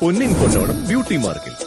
പൊന്നിൻ പൊന്നോണം beauty market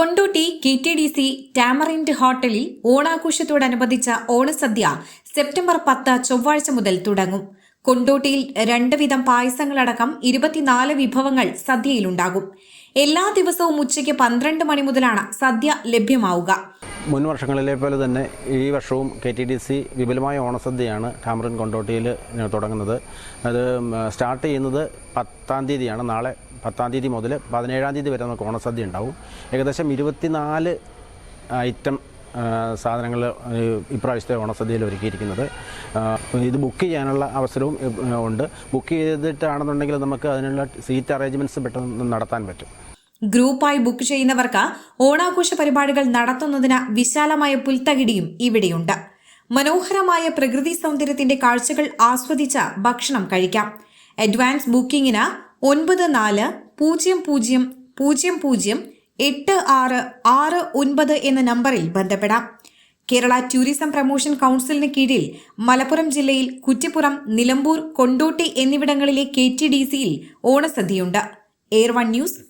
Kondotty K T D C tamarind ഹോട്ടലിൽ ഓണാഘോഷത്തോടനുബന്ധിച്ച ഓണസദ്യ September പത്ത് ചൊവ്വാഴ്ച മുതൽ തുടങ്ങും. കൊണ്ടോട്ടിയിൽ രണ്ട് വിധം പായസങ്ങളടക്കം ഇരുപത്തിനാല് വിഭവങ്ങൾ സദ്യയിലുണ്ടാകും. എല്ലാ ദിവസവും ഉച്ചയ്ക്ക് പന്ത്രണ്ട് മണി മുതലാണ് സദ്യ ലഭ്യമാവുക. മുൻ വർഷങ്ങളിലെ പോലെ തന്നെ ഈ വർഷവും കെ ടി ഡി സി വിപുലമായ ഓണസദ്യയാണ് ടാമറിൻ കൊണ്ടോട്ടിയിൽ തുടങ്ങുന്നത്. അത് സ്റ്റാർട്ട് ചെയ്യുന്നത് പത്താം തീയതിയാണ്. നാളെ പത്താം തീയതി മുതൽ പതിനേഴാം തീയതി വരെ നമുക്ക് ഓണസദ്യ ഉണ്ടാവും. ഏകദേശം ഇരുപത്തിനാല് ഐറ്റം സാധനങ്ങൾ ഇപ്രാവശ്യത്തെ ഓണസദ്യയിൽ ഒരുക്കിയിരിക്കുന്നത്. ഇത് ബുക്ക് ചെയ്യാനുള്ള അവസരവും ഉണ്ട്. ബുക്ക് ചെയ്തിട്ടാണെന്നുണ്ടെങ്കിൽ നമുക്ക് അതിനുള്ള സീറ്റ് അറേഞ്ച്മെന്റ്സ് പെട്ടെന്ന് നടത്താൻ പറ്റും. ഗ്രൂപ്പായി ബുക്ക് ചെയ്യുന്നവർക്ക് ഓണാഘോഷ പരിപാടികൾ നടത്തുന്നതിന് വിശാലമായ പുൽത്തകിടിയും ഇവിടെയുണ്ട്. മനോഹരമായ പ്രകൃതി സൗന്ദര്യത്തിന്റെ കാഴ്ചകൾ ആസ്വദിച്ച ഭക്ഷണം കഴിക്കാം. അഡ്വാൻസ് ബുക്കിംഗിന് ഒൻപത് നാല് പൂജ്യം പൂജ്യം പൂജ്യം പൂജ്യം എട്ട് ആറ് ആറ് ഒൻപത് എന്ന നമ്പറിൽ ബന്ധപ്പെടാം. കേരള ടൂറിസം പ്രൊമോഷൻ കൗൺസിലിന് കീഴിൽ മലപ്പുറം ജില്ലയിൽ കുറ്റിപ്പുറം നിലമ്പൂർ കൊണ്ടോട്ടി എന്നിവിടങ്ങളിലെ കെ ടി ഡി സിയിൽ ഓണസദ്യയുണ്ട്. Air one news